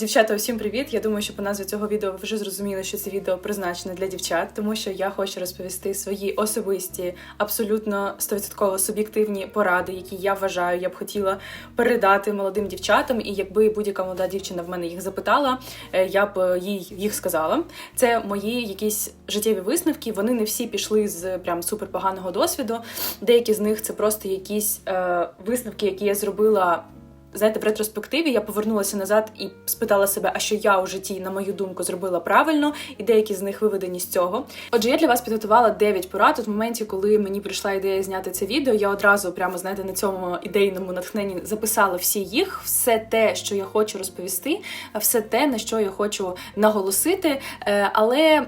Дівчата, усім привіт! Я думаю, що по назві цього відео ви вже зрозуміли, що це відео призначене для дівчат, тому що я хочу розповісти свої особисті, абсолютно 100% суб'єктивні поради, які я вважаю, я б хотіла передати молодим дівчатам. І якби будь-яка молода дівчина в мене їх запитала, е, я б їй їх сказала. Це мої якісь життєві висновки. Вони не всі пішли з прям суперпоганого досвіду. Деякі з них це просто якісь е, висновки, які я зробила знаєте, в ретроспективі я повернулася назад і спитала себе, а що я у житті, на мою думку, зробила правильно, і деякі з них виведені з цього. Отже, я для вас підготувала 9 порад. От в моменті, коли мені прийшла ідея зняти це відео, я одразу прямо знаєте на цьому ідейному натхненні записала всі їх, все те, що я хочу розповісти, все те, на що я хочу наголосити. Е, Але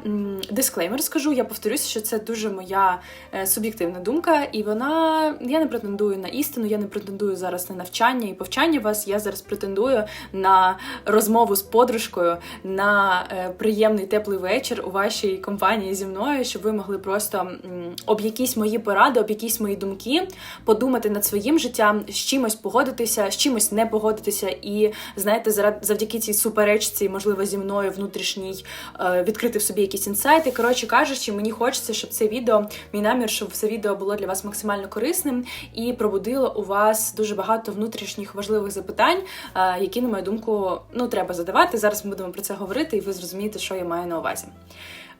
дисклеймер скажу, я повторюся, що це дуже моя е, суб'єктивна думка, і вона я не претендую на істину, я не претендую зараз на навчання і повчання вас. Я зараз претендую на розмову з подружкою, на е, приємний теплий вечір у вашій компанії зі мною, щоб ви могли просто об якісь мої поради, об якісь мої думки подумати над своїм життям, з чимось погодитися, з чимось не погодитися, і знаєте, зарад- завдяки цій суперечці, можливо, зі мною внутрішній е, відкрити в собі якісь інсайти. Коротше кажучи, мені хочеться, щоб це відео, мій намір, щоб це відео було для вас максимально корисним і пробудило у вас дуже багато внутрішніх важливих запитань, е, які, на мою думку, ну треба задавати. Зараз ми будемо про це говорити, і ви зрозумієте, що я маю на увазі.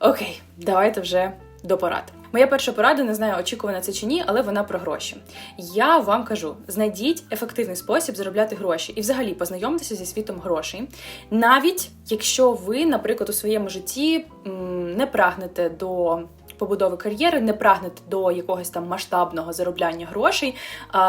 Окей, давайте вже до порад. Моя перша порада, не знаю, очікувана це чи ні, але вона про гроші. Я вам кажу: знайдіть ефективний спосіб заробляти гроші і взагалі познайомтеся зі світом грошей. Навіть якщо ви, наприклад, у своєму житті не прагнете до побудови кар'єри, не прагнете до якогось там масштабного заробляння грошей.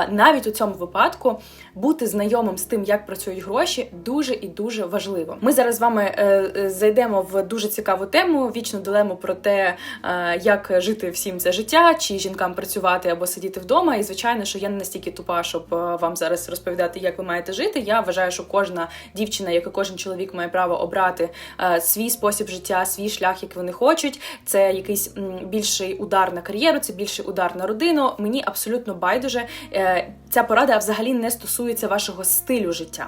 Навіть у цьому випадку бути знайомим з тим, як працюють гроші, дуже і дуже важливо. Ми зараз з вами е, е, зайдемо в дуже цікаву тему, вічну дилему про те, е, як жити всім це життя, чи жінкам працювати або сидіти вдома. І звичайно, що я не настільки тупа, щоб вам зараз розповідати, як ви маєте жити. Я вважаю, що кожна дівчина, як і кожен чоловік, має право обрати свій спосіб життя, свій шлях, як вони хочуть. Це якийсь більший удар на кар'єру, це більший удар на родину. Мені абсолютно байдуже. Ця порада взагалі не стосується вашого стилю життя.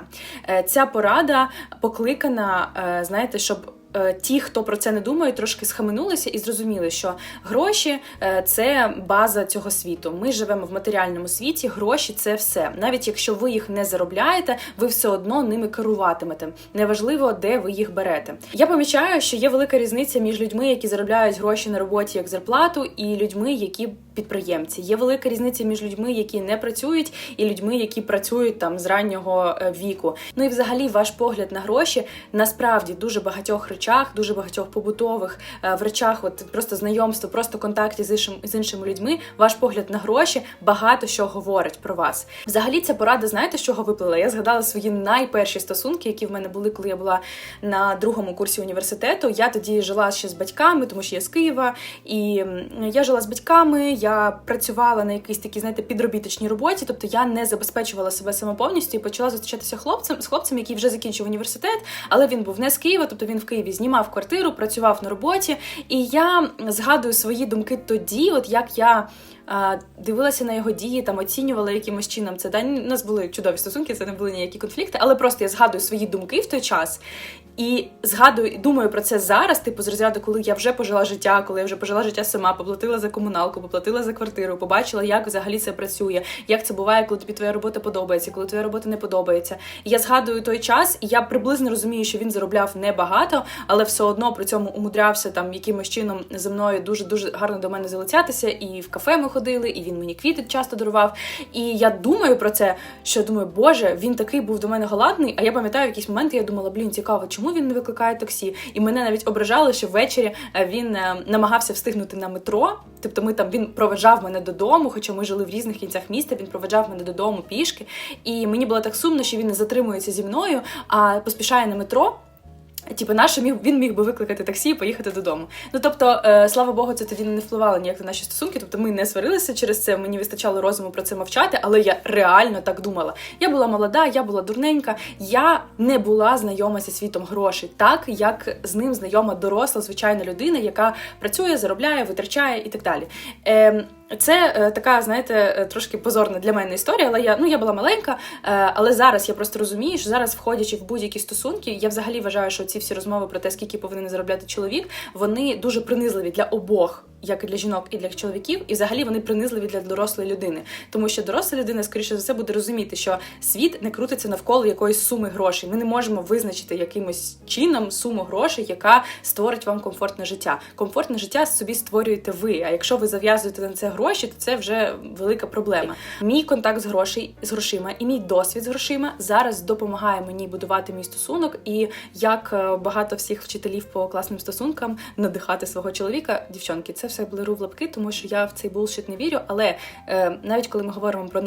Е, Ця порада покликана, е, знаєте, щоб. е, Ті, хто про це не думають, трошки схаменулися і зрозуміли, що гроші це база цього світу. Ми живемо в матеріальному світі, гроші це все. Навіть якщо ви їх не заробляєте, ви все одно ними керуватимете. Неважливо, де ви їх берете. Я помічаю, що є велика різниця між людьми, які заробляють гроші на роботі як зарплату, і людьми, які підприємці. Є велика різниця між людьми, які не працюють, і людьми, які працюють там з раннього е, віку. Ну і взагалі ваш погляд на гроші насправді дуже багатьох речах, дуже багатьох побутових е, в речах, от просто знайомство, просто контакті з іншим з іншими людьми. Ваш погляд на гроші багато що говорить про вас. Взагалі, ця порада, знаєте, з чого виплила? Я згадала свої найперші стосунки, які в мене були, коли я була на другому курсі університету. Я тоді жила ще з батьками, тому що я з Києва, і я жила з батьками. Я працювала на якійсь такій, знаєте, підробіточній роботі, тобто я не забезпечувала себе самоповністю і почала зустрічатися хлопцем з хлопцем, який вже закінчив університет, але він був не з Києва, тобто він в Києві знімав квартиру, працював на роботі. І я згадую свої думки тоді, от як я. Дивилася на його дії, там оцінювала якимось чином це. Да? У нас були чудові стосунки, це не були ніякі конфлікти, але просто я згадую свої думки в той час і згадую, і думаю про це зараз, типу, з розряду, коли я вже пожила життя, коли я вже пожила життя сама, поплатила за комуналку, поплатила за квартиру, побачила, як взагалі це працює, як це буває, коли тобі твоя робота подобається, коли твоя робота не подобається. І я згадую той час, і я приблизно розумію, що він заробляв небагато, але все одно при цьому умудрявся там якимось чином зі мною дуже дуже гарно до мене залицятися. І в кафе ми ходили, і він мені квіти часто дарував. І я думаю про це, що думаю, боже, він такий був до мене галантний. А я пам'ятаю, якісь моменти я думала, блін, цікаво, чому він не викликає таксі? І мене навіть ображали, що ввечері е, він е, намагався встигнути на метро. Тобто, ми там він проведжав мене додому, хоча ми жили в різних кінцях міста. Він проведжав мене додому пішки. І мені було так сумно, що він не затримується зі мною, а поспішає на метро. Типу, наше міг він міг би викликати таксі і поїхати додому. Ну тобто, е, слава Богу, це тоді не впливало ніяк на наші стосунки. Тобто ми не сварилися через це. Мені вистачало розуму про це мовчати, але я реально так думала. Я була молода, я була дурненька. Я не була знайома зі світом грошей, так як з ним знайома доросла, звичайна людина, яка працює, заробляє, витрачає і так далі. Е, Це е, така, знаєте, е, трошки позорна для мене історія, але я ну я була маленька. Е, але зараз я просто розумію, що зараз, входячи в будь-які стосунки, я взагалі вважаю, що ці всі розмови про те, скільки повинен заробляти чоловік, вони дуже принизливі для обох. Як і для жінок, і для чоловіків, і взагалі вони принизливі для дорослої людини, тому що доросла людина, скоріше за все, буде розуміти, що світ не крутиться навколо якоїсь суми грошей. Ми не можемо визначити якимось чином суму грошей, яка створить вам комфортне життя. Комфортне життя собі створюєте ви. А якщо ви зав'язуєте на це гроші, то це вже велика проблема. Мій контакт з грошей з грошима і мій досвід з грошима зараз допомагає мені будувати мій стосунок. І як е, багато всіх вчителів по класним стосункам надихати свого чоловіка, дівчонки, це все блеру в лапки, тому що я в цей булшит не вірю. Але е, навіть коли ми говоримо про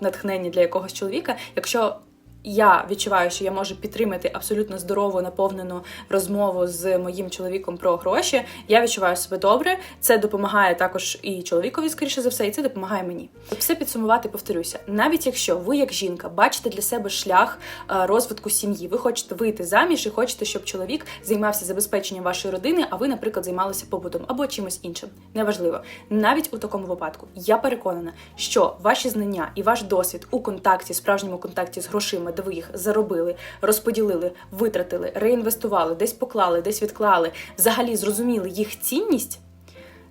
натхнення для якогось чоловіка, якщо я відчуваю, що я можу підтримати абсолютно здорову, наповнену розмову з моїм чоловіком про гроші. Я відчуваю себе добре. Це допомагає також і чоловікові, скоріше за все, і це допомагає мені. Все підсумувати, повторюся, навіть якщо ви, як жінка, бачите для себе шлях е, розвитку сім'ї, ви хочете вийти заміж і хочете, щоб чоловік займався забезпеченням вашої родини, а ви, наприклад, займалися побутом або чимось іншим. Неважливо. Навіть у такому випадку я переконана, що ваші знання і ваш досвід у контакті, справжньому контакті з грошима де ви їх заробили, розподілили, витратили, реінвестували, десь поклали, десь відклали, взагалі зрозуміли їх цінність.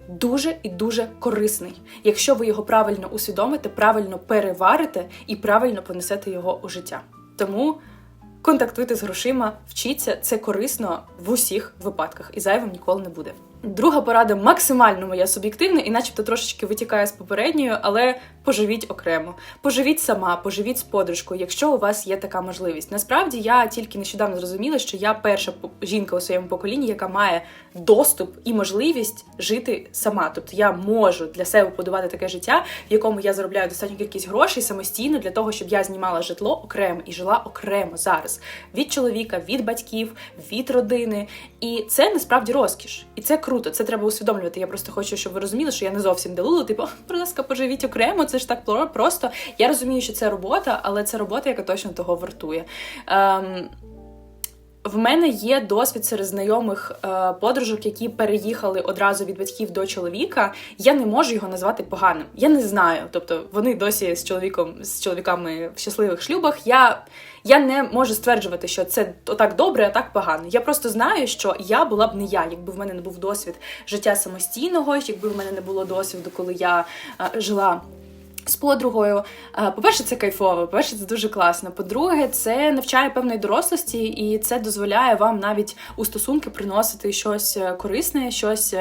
Дуже і дуже корисний, якщо ви його правильно усвідомите, правильно переварите і правильно понесете його у життя. Тому контактуйте з грошима, вчіться, це корисно в усіх випадках і зайвим ніколи не буде. Друга порада максимально моя суб'єктивна, і начебто трошечки витікає з попередньою, але поживіть окремо. Поживіть сама, поживіть з подружкою, якщо у вас є така можливість. Насправді я тільки нещодавно зрозуміла, що я перша жінка у своєму поколінні, яка має доступ і можливість жити сама. Тобто я можу для себе будувати таке життя, в якому я заробляю достатню кількість грошей самостійно для того, щоб я знімала житло окремо і жила окремо зараз від чоловіка, від батьків, від родини. І це насправді розкіш, і це круто. Це треба усвідомлювати. Я просто хочу, щоб ви розуміли, що я не зовсім делулу. Типу, будь ласка, поживіть окремо. Це ж так просто. Я розумію, що це робота, але це робота, яка точно того вартує. Ем, в мене є досвід серед знайомих е, подружок, які переїхали одразу від батьків до чоловіка. Я не можу його назвати поганим. Я не знаю. Тобто вони досі з чоловіком з чоловіками в щасливих шлюбах. Я я не можу стверджувати, що це отак добре, а так погано. Я просто знаю, що я була б не я, якби в мене не був досвід життя самостійного, якби в мене не було досвіду, коли я е, жила. З подругою, е, по-перше, це кайфово, по-перше, це дуже класно. По-друге, це навчає певної дорослості, і це дозволяє вам навіть у стосунки приносити щось е, корисне, щось,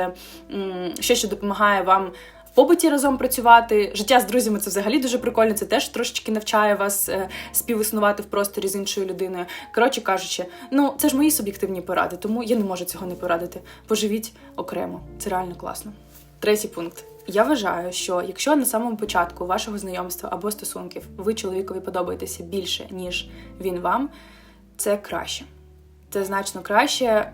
щось що допомагає вам в побуті разом працювати. Життя з друзями це взагалі дуже прикольно. Це теж трошечки навчає вас е, співіснувати в просторі з іншою людиною. Коротше кажучи, ну це ж мої суб'єктивні поради, тому я не можу цього не порадити. Поживіть окремо, це реально класно. Третій пункт. Я вважаю, що якщо на самому початку вашого знайомства або стосунків ви чоловікові подобаєтеся більше, ніж він вам, це краще. Це значно краще.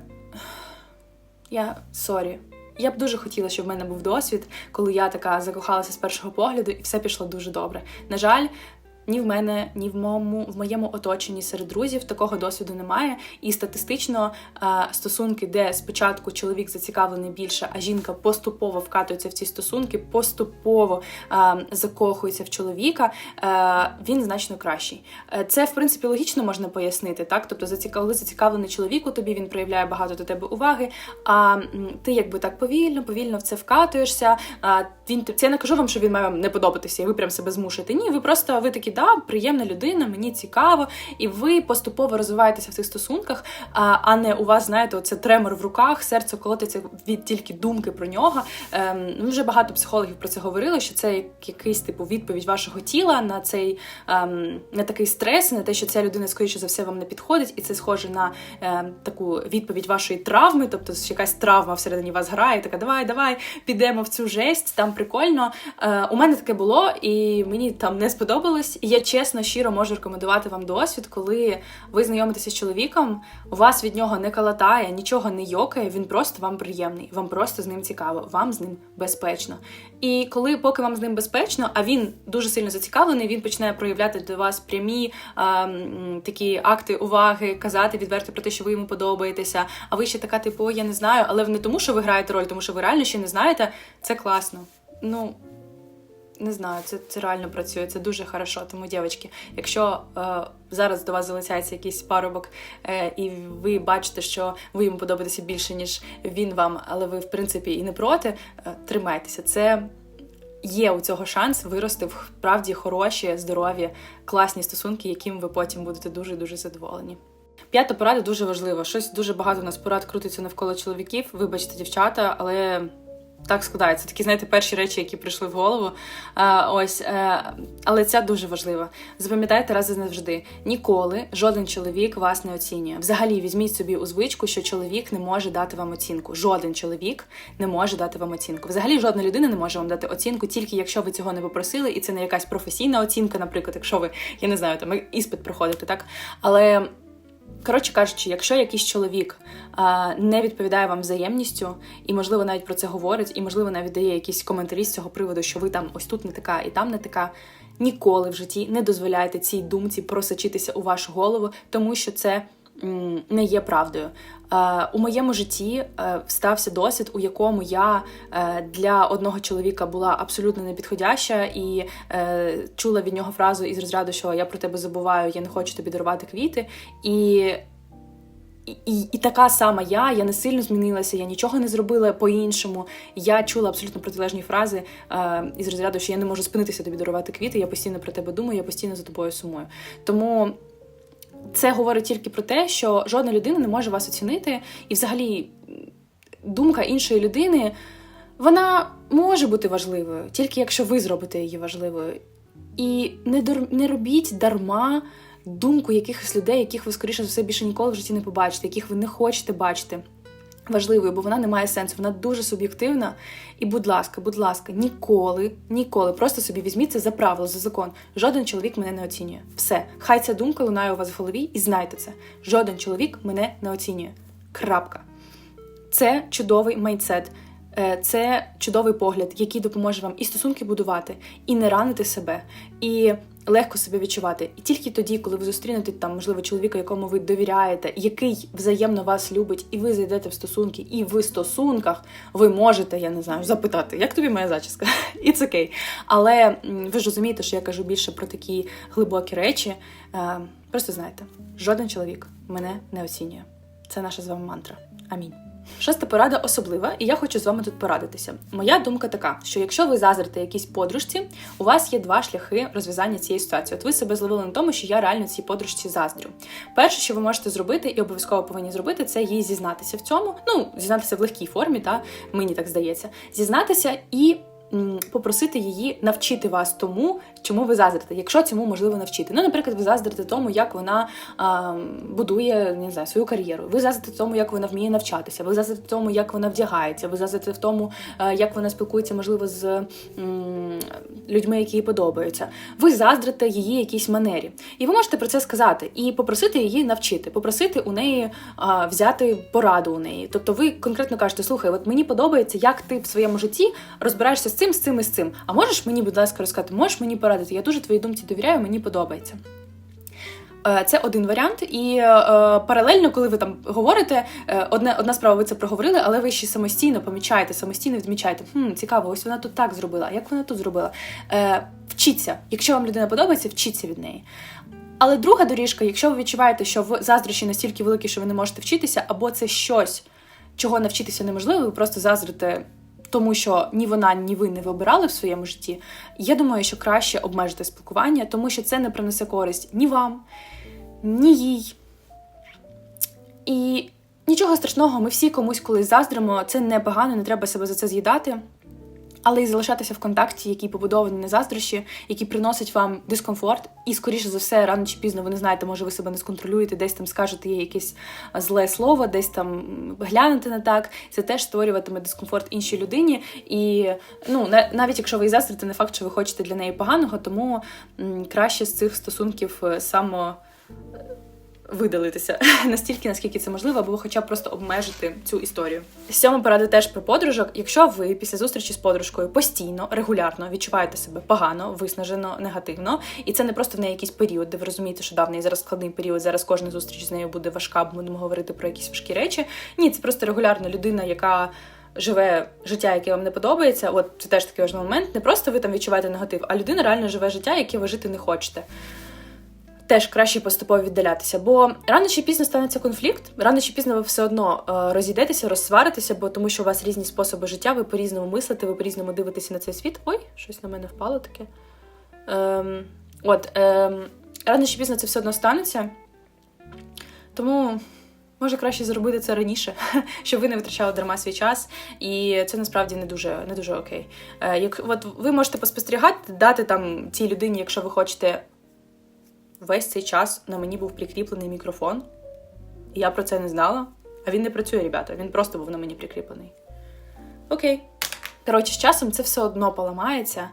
Я сорі. Я б дуже хотіла, щоб в мене був досвід, коли я така закохалася з першого погляду, і все пішло дуже добре. На жаль, ні в мене, ні в моєму в моєму оточенні серед друзів такого досвіду немає. І статистично стосунки, де спочатку чоловік зацікавлений більше, а жінка поступово вкатується в ці стосунки, поступово закохується в чоловіка, він значно кращий. Е, це в принципі логічно можна пояснити, так тобто, коли зацікавлений чоловік у тобі, він проявляє багато до тебе уваги. А ти якби так повільно, повільно в це вкатуєшся. Він це я не кажу вам, що він має вам не подобатися, і ви прям себе змушуєте. Ні, ви просто ви такі да, приємна людина, мені цікаво, і ви поступово розвиваєтеся в цих стосунках, а не у вас, знаєте, оце тремор в руках, серце колотиться від тільки думки про нього. Ем, ну, Вже багато психологів про це говорили, що це якийсь типу відповідь вашого тіла на цей ем, на такий стрес, на те, що ця людина, скоріше за все, вам не підходить, і це схоже на ем, таку відповідь вашої травми, тобто якась травма всередині вас грає, така давай, давай, підемо в цю жесть, там прикольно. Е, У мене таке було, і мені там не сподобалось. Я чесно, щиро можу рекомендувати вам досвід, коли ви знайомитеся з чоловіком, у вас від нього не калатає, нічого не йокає, він просто вам приємний, вам просто з ним цікаво, вам з ним безпечно. І коли, поки вам з ним безпечно, а він дуже сильно зацікавлений, він починає проявляти до вас прямі а, такі акти уваги, казати відверто про те, що ви йому подобаєтеся. А ви ще така, типу, я не знаю, але не тому, що ви граєте роль, тому що ви реально ще не знаєте, це класно. Ну не знаю, це, це реально працює, це дуже хорошо. Тому, дівчатки, якщо е, зараз до вас залицяється якийсь парубок, е, і ви бачите, що ви йому подобаєтеся більше, ніж він вам, але ви, в принципі, і не проти, е, тримайтеся. Це є у цього шанс вирости в справді хороші, здорові, класні стосунки, яким ви потім будете дуже дуже задоволені. П'ята порада дуже важлива. Щось дуже багато у нас порад крутиться навколо чоловіків. Вибачте, дівчата, але так складається. Такі, знаєте, перші речі, які прийшли в голову. А, ось, е, але це дуже важливо. Запам'ятайте раз і назавжди. Ніколи жоден чоловік вас не оцінює. Взагалі, візьміть собі у звичку, що чоловік не може дати вам оцінку. Жоден чоловік не може дати вам оцінку. Взагалі, жодна людина не може вам дати оцінку, тільки якщо ви цього не попросили, і це не якась професійна оцінка, наприклад, якщо ви, я не знаю, там іспит проходите, так? Але. Коротше кажучи, якщо якийсь чоловік а, не відповідає вам взаємністю, і, можливо, навіть про це говорить, і, можливо, навіть дає якісь коментарі з цього приводу, що ви там ось тут не така і там не така, ніколи в житті не дозволяйте цій думці просочитися у вашу голову, тому що це м, не є правдою. Е, у моєму житті е, стався досвід, у якому я е, для одного чоловіка була абсолютно непідходяща і чула від нього фразу із розряду, що я про тебе забуваю, я не хочу тобі дарувати квіти. І і, і така сама я, я не сильно змінилася, я нічого не зробила по-іншому. Я чула абсолютно протилежні фрази е, із розряду, що я не можу спинитися тобі дарувати квіти, я постійно про тебе думаю, я постійно за тобою сумую. Тому це говорить тільки про те, що жодна людина не може вас оцінити, і взагалі думка іншої людини вона може бути важливою, тільки якщо ви зробите її важливою. І не дор... не робіть дарма думку якихось людей, яких ви, скоріше за все, більше ніколи в житті не побачите, яких ви не хочете бачити. Важливою, бо вона не має сенсу, вона дуже суб'єктивна. І, будь ласка, будь ласка, ніколи, ніколи, просто собі візьміть це за правило, за закон. Жоден чоловік мене не оцінює. Все, хай ця думка лунає у вас в голові, і знайте це. Жоден чоловік мене не оцінює. Крапка. Це чудовий майндсет. Е, Це чудовий погляд, який допоможе вам і стосунки будувати, і не ранити себе, і легко себе відчувати. І тільки тоді, коли ви зустрінете там, можливо, чоловіка, якому ви довіряєте, який взаємно вас любить, і ви зайдете в стосунки, і в стосунках ви можете, я не знаю, запитати, як тобі моя зачіска? It's окей. Але ви ж розумієте, що я кажу більше про такі глибокі речі. Е, Просто знаєте, жоден чоловік мене не оцінює. Це наша з вами мантра. Амінь. Шоста порада особлива, і я хочу з вами тут порадитися. Моя думка така: що якщо ви заздрите якійсь подружці, у вас є два шляхи розв'язання цієї ситуації. От ви себе зловили на тому, що я реально цій подружці заздрю. Перше, що ви можете зробити, і обов'язково повинні зробити, це їй зізнатися в цьому. Ну, зізнатися в легкій формі, та мені так здається, зізнатися і попросити її навчити вас тому, чому ви заздрите, якщо цьому можливо навчити. Ну, наприклад, ви заздрите тому, як вона а, будує не знаю, свою кар'єру. Ви заздрите тому, як вона вміє навчатися. Ви заздрите тому, як вона вдягається. Ви заздрите в тому, як вона спілкується, можливо, з м, людьми, які їй подобаються. Ви заздрите її якійсь манері. І ви можете про це сказати і попросити її навчити, попросити у неї а, взяти пораду у неї. Тобто, ви конкретно кажете, слухай, от мені подобається, як ти в своєму житті розбираєшся з цим, з цим і з цим. А можеш мені, будь ласка, розказати, можеш мені порадити? Я дуже твоїй думці довіряю, мені подобається. Е, це один варіант, і е, паралельно, коли ви там говорите, е, одне одна справа, ви це проговорили, але ви ще самостійно помічаєте, самостійно відмічаєте. Хм, цікаво, ось вона тут так зробила. Як вона тут зробила? Е, Вчіться. Якщо вам людина подобається, вчіться від неї. Але друга доріжка, якщо ви відчуваєте, що в заздрощі настільки великі, що ви не можете вчитися, або це щось, чого навчитися неможливо, ви просто заздрите тому що ні вона, ні ви не вибирали в своєму житті, я думаю, що краще обмежити спілкування, тому що це не принесе користь ні вам, ні їй. І нічого страшного, ми всі комусь колись заздримо, це не погано, не треба себе за це з'їдати але й залишатися в контакті, який побудований на заздрощі, який приносить вам дискомфорт, і, скоріше за все, рано чи пізно ви не знаєте, може ви себе не сконтролюєте, десь там скажете є якесь зле слово, десь там глянете не так. Це теж створюватиме дискомфорт іншій людині. І ну навіть якщо ви і заздрите, не факт, що ви хочете для неї поганого, тому краще з цих стосунків е, само видалитися настільки, наскільки це можливо, або хоча б просто обмежити цю історію. Сьома порада теж про подружок. Якщо ви після зустрічі з подружкою постійно, регулярно відчуваєте себе погано, виснажено, негативно, і це не просто в неї якийсь період, де ви розумієте, що давний зараз складний період, зараз кожна зустріч з нею буде важка, бо будемо говорити про якісь важкі речі. Ні, це просто регулярно людина, яка живе життя, яке вам не подобається, от це теж такий важливий момент. Не просто ви там відчуваєте негатив, а людина реально живе життя, яке ви жити не хочете. Теж краще поступово віддалятися, бо рано чи пізно станеться конфлікт, рано чи пізно ви все одно е, розійдетеся, розсваритеся, бо тому що у вас різні способи життя, ви по-різному мислите, ви по-різному дивитеся на цей світ. Ой, щось на мене впало таке. Ем, от, ем, рано чи пізно це все одно станеться. Тому може краще зробити це раніше, щоб ви не витрачали дарма свій час, і це насправді не дуже не дуже окей. Е, як от ви можете поспостерігати, дати там цій людині, якщо ви хочете. Весь цей час на мені був прикріплений мікрофон, і я про це не знала. А він не працює, ребята, він просто був на мені прикріплений. Окей. Коротше, з часом це все одно поламається.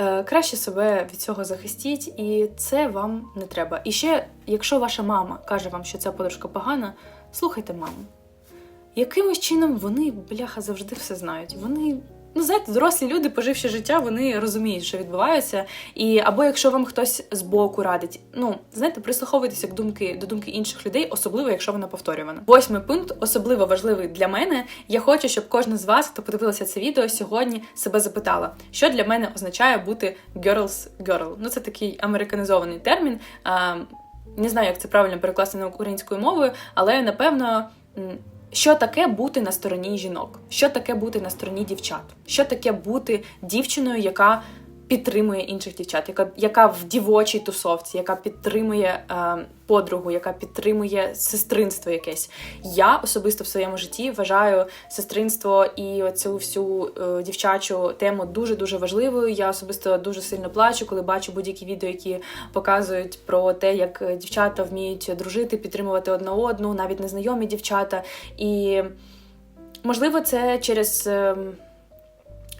Е, краще себе від цього захистіть, і це вам не треба. І ще, якщо ваша мама каже вам, що ця подружка погана, слухайте маму. Якимось чином вони, бляха, завжди все знають. Вони, ну знаєте, дорослі люди, поживши життя, вони розуміють, що відбувається. І або якщо вам хтось з боку радить, ну знаєте, прислуховуйтеся к думки до думки інших людей, особливо якщо вона повторювана. Восьмий пункт, особливо важливий для мене. Я хочу, щоб кожна з вас, хто подивилася це відео, сьогодні себе запитала, що для мене означає бути girls girl. Ну це такий американізований термін. Не знаю, як це правильно перекласти на українською мовою, але напевно. Що таке бути на стороні жінок? Що таке бути на стороні дівчат? Що таке бути дівчиною, яка підтримує інших дівчат, яка, яка в дівочій тусовці, яка підтримує е, подругу, яка підтримує сестринство якесь? Я особисто в своєму житті вважаю сестринство і оцю всю е, дівчачу тему дуже дуже важливою. Я особисто дуже сильно плачу, коли бачу будь-які відео, які показують про те, як е, дівчата вміють дружити, підтримувати одна одну, навіть незнайомі дівчата. І можливо, це через. ем,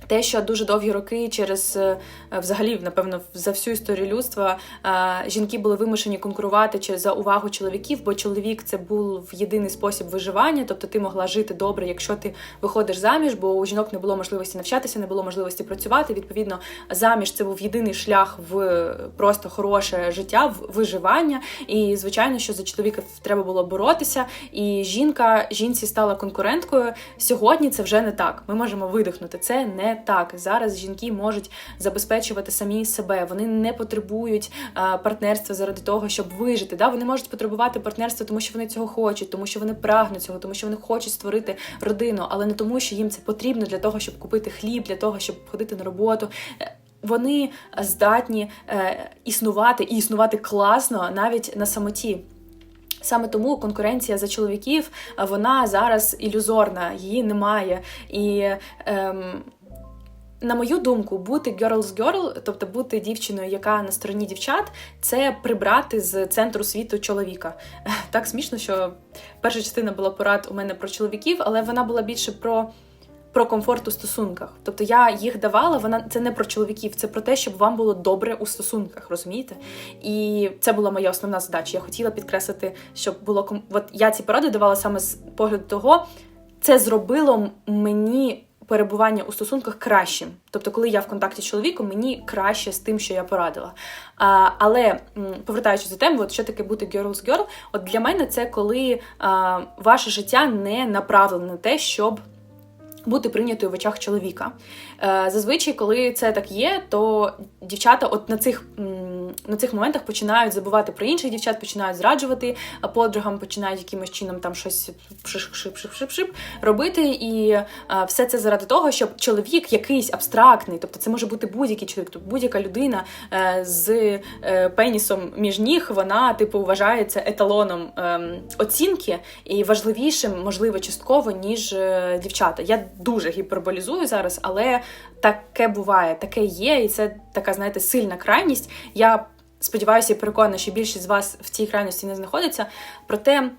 те, що дуже довгі роки через е, взагалі, напевно, за всю історію людства е, жінки були вимушені конкурувати через за увагу чоловіків, бо чоловік це був єдиний спосіб виживання, тобто ти могла жити добре, якщо ти виходиш заміж, бо у жінок не було можливості навчатися, не було можливості працювати. Відповідно, заміж це був єдиний шлях в просто хороше життя, в виживання. І звичайно, що за чоловіка треба було боротися, і жінка жінці стала конкуренткою. Сьогодні це вже не так. Ми можемо видихнути. Це не так. Зараз жінки можуть забезпечувати самі себе. Вони не потребують а, партнерства заради того, щоб вижити. Да? Вони можуть потребувати партнерства, тому що вони цього хочуть, тому що вони прагнуть цього, тому що вони хочуть створити родину, але не тому, що їм це потрібно для того, щоб купити хліб, для того, щоб ходити на роботу. Е, Вони здатні е, існувати і існувати класно навіть на самоті. Саме тому конкуренція за чоловіків вона зараз ілюзорна, її немає. І ем, на мою думку, бути girls girl, тобто бути дівчиною, яка на стороні дівчат, це прибрати з центру світу чоловіка. Так смішно, що перша частина була порад у мене про чоловіків, але вона була більше про. Про комфорт у стосунках. Тобто я їх давала, вона це не про чоловіків, це про те, щоб вам було добре у стосунках, розумієте? І це була моя основна задача. Я хотіла підкреслити, щоб було. От я ці поради давала саме з погляду того, це зробило мені перебування у стосунках кращим. Тобто, коли я в контакті з чоловіком, мені краще з тим, що я порадила. А, але повертаючись до теми, от що таке бути girls girl, от для мене це коли а, ваше життя не направлене на те, щоб. Бути прийнятою в очах чоловіка. Е, Зазвичай, коли це так є, то дівчата от на цих на цих моментах починають забувати про інших дівчат, починають зраджувати подругам, починають якимось чином там щось робити. І все це заради того, щоб чоловік якийсь абстрактний, тобто це може бути будь-який чоловік, тобто будь-яка людина е, з е, пенісом між ніг, вона типу вважається еталоном е, оцінки і важливішим, можливо, частково, ніж е, дівчата. Я дуже гіперболізую зараз, але таке буває, таке є, і це така, знаєте, сильна крайність. Я сподіваюся і переконана, що більшість з вас в цій крайності не знаходиться. Проте.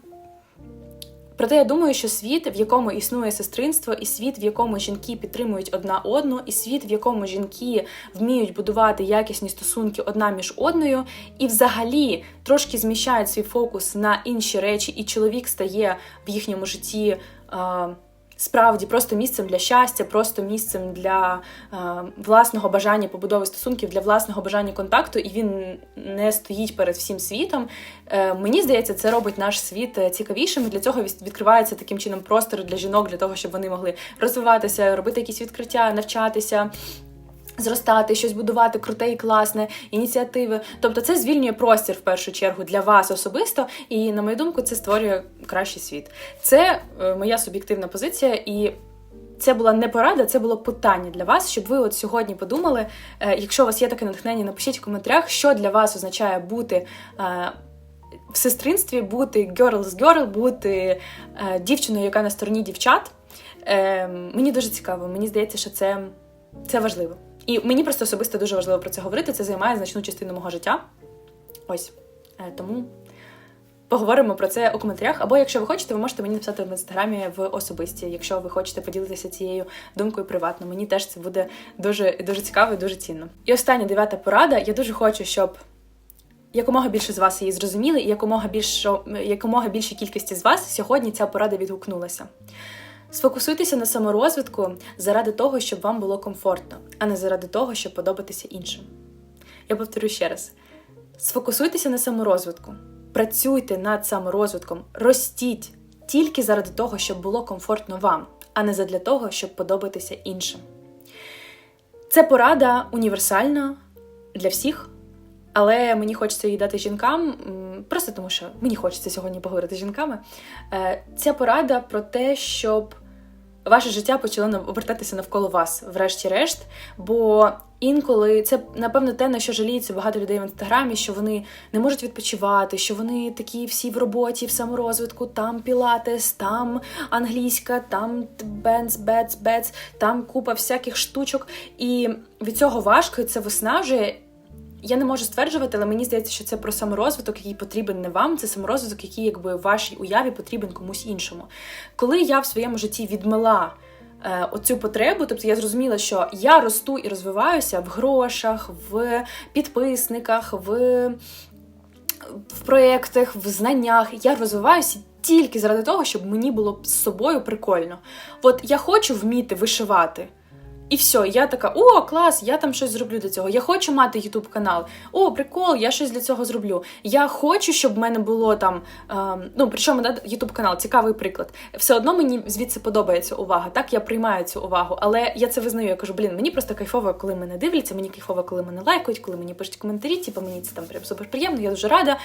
Проте я думаю, що світ, в якому існує сестринство, і світ, в якому жінки підтримують одна одну, і світ, в якому жінки вміють будувати якісні стосунки одна між одною, і взагалі трошки зміщають свій фокус на інші речі, і чоловік стає в їхньому житті. Е- справді просто місцем для щастя, просто місцем для е, власного бажання побудови стосунків, для власного бажання контакту, і він не стоїть перед всім світом. Е, мені здається, це робить наш світ е, цікавішим. Для цього відкривається таким чином простор для жінок, для того, щоб вони могли розвиватися, робити якісь відкриття, навчатися. Зростати, щось будувати, круте і класне, ініціативи. Тобто це звільнює простір в першу чергу для вас особисто, і, на мою думку, це створює кращий світ. Це е, моя суб'єктивна позиція, і це була не порада, це було питання для вас, щоб ви от сьогодні подумали. Е, якщо у вас є таке натхнення, напишіть в коментарях, що для вас означає бути. Е, в сестринстві бути girls girl, бути дівчиною, яка на стороні дівчат. Е, Мені дуже цікаво, мені здається, що це, це важливо. І мені просто особисто дуже важливо про це говорити. Це займає значну частину мого життя. Ось. Е, тому поговоримо про це у коментарях. Або, якщо ви хочете, ви можете мені написати в інстаграмі в особисті, якщо ви хочете поділитися цією думкою приватно. Мені теж це буде дуже дуже цікаво і дуже цінно. І остання дев'ята порада. Я дуже хочу, щоб. Якомога більше з вас її зрозуміли, і якомога більше, якомога більшій кількості з вас сьогодні ця порада відгукнулася. Сфокусуйтеся на саморозвитку заради того, щоб вам було комфортно, а не заради того, щоб подобатися іншим. Я повторю ще раз: сфокусуйтеся на саморозвитку, працюйте над саморозвитком, ростіть тільки заради того, щоб було комфортно вам, а не задля того, щоб подобатися іншим. Це порада універсальна для всіх. Але мені хочеться її дати жінкам, просто тому що мені хочеться сьогодні поговорити з жінками. Е, ця порада про те, щоб ваше життя почало обертатися навколо вас, врешті-решт. Бо інколи це, напевно, те, на що жаліються багато людей в інстаграмі, що вони не можуть відпочивати, що вони такі всі в роботі, в саморозвитку, там пілатес, там англійська, там бенц, бец, бец, там купа всяких штучок. І від цього важко і це виснажує. Я не можу стверджувати, але мені здається, що це про саморозвиток, який потрібен не вам, це саморозвиток, який якби в вашій уяві потрібен комусь іншому. Коли я в своєму житті відмила е, оцю потребу, тобто я зрозуміла, що я росту і розвиваюся в грошах, в підписниках, в, в проєктах, в знаннях, я розвиваюся. Тільки заради того, щоб мені було з собою прикольно. От я хочу вміти вишивати. І все, я така, о, клас, я там щось зроблю для цього. Я хочу мати ютуб канал. О, прикол, я щось для цього зроблю. Я хочу, щоб в мене було там. Ем, ну, причому да, ютуб канал, цікавий приклад. Все одно мені звідси подобається увага. Так, я приймаю цю увагу, але я це визнаю. Я кажу, блін, мені просто кайфово, коли мене дивляться, мені кайфово, коли мене лайкають, коли мені пишуть коментарі, типу мені це там прям супер приємно, я дуже рада.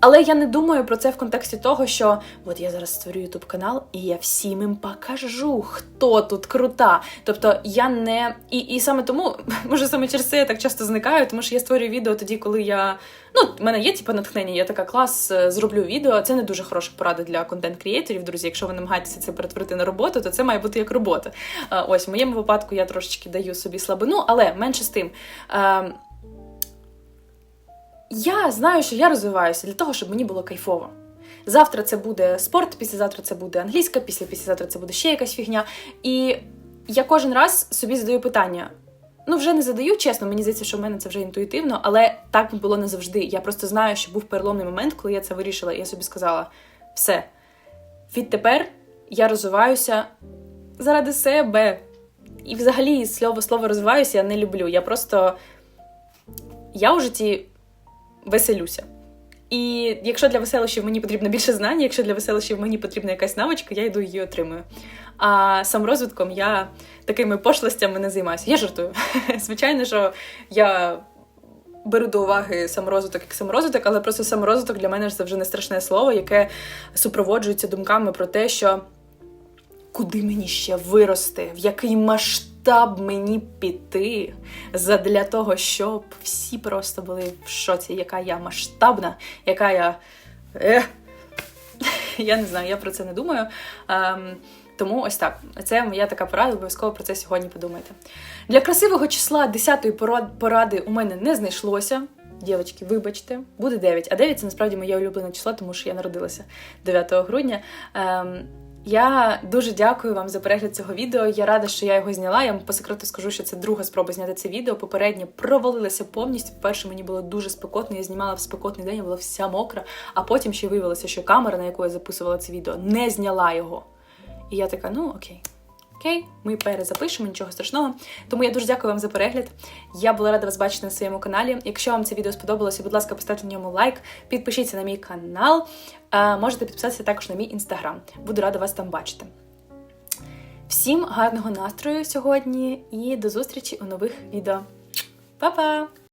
Але я не думаю про це в контексті того, що от я зараз створю ютуб канал, і я всім їм покажу, хто тут крута. Тобто я не. І і саме тому, може, саме через це я так часто зникаю, тому що я створюю відео тоді, коли я. Ну, в мене є типу, натхнення, я така клас, е, зроблю відео. Це не дуже хороша порада для контент-крієторів, друзі. Якщо ви намагаєтеся це перетворити на роботу, то це має бути як робота. Е, ось в моєму випадку я трошечки даю собі слабину, але менше з тим. Я знаю, що я розвиваюся для того, щоб мені було кайфово. Завтра це буде спорт, післязавтра це буде англійська, після післязавтра це буде ще якась фігня. І я кожен раз собі задаю питання. Ну, вже не задаю, чесно, мені здається, що в мене це вже інтуїтивно, але так було не завжди. Я просто знаю, що був переломний момент, коли я це вирішила, і я собі сказала: все, відтепер я розвиваюся заради себе. І взагалі слово слово розвиваюся я не люблю. Я просто я у житті веселюся. І якщо для веселощів мені потрібно більше знань, якщо для веселощів мені потрібна якась навичка, я йду її отримую. А саморозвитком я такими пошлостями не займаюся. Я жартую. Звичайно, що я беру до уваги саморозвиток як саморозвиток, але просто саморозвиток для мене це вже не страшне слово, яке супроводжується думками про те, що куди мені ще вирости, в який масштаб масштаб мені піти задля того, щоб всі просто були в шоці, яка я масштабна, яка я. Ех. Я не знаю, я про це не думаю. Ем, тому ось так. Це моя така порада, обов'язково про це сьогодні подумайте. Для красивого числа 10-ї поради у мене не знайшлося. Дівчатки, вибачте, буде 9. А 9 це насправді моє улюблене число, тому що я народилася 9 грудня. Ем, я дуже дякую вам за перегляд цього відео. Я рада, що я його зняла. Я вам по секрету скажу, що це друга спроба зняти це відео. Попереднє провалилася повністю. Перше мені було дуже спекотно. Я знімала в спекотний день, я була вся мокра. А потім ще виявилося, що камера, на яку я записувала це відео, не зняла його. І я така, ну окей. Окей, ми перезапишемо, нічого страшного. Тому я дуже дякую вам за перегляд. Я була рада вас бачити на своєму каналі. Якщо вам це відео сподобалося, будь ласка, поставте на ньому лайк, підпишіться на мій канал. А, можете підписатися також на мій інстаграм. Буду рада вас там бачити. Всім гарного настрою сьогодні і до зустрічі у нових відео. Па-па!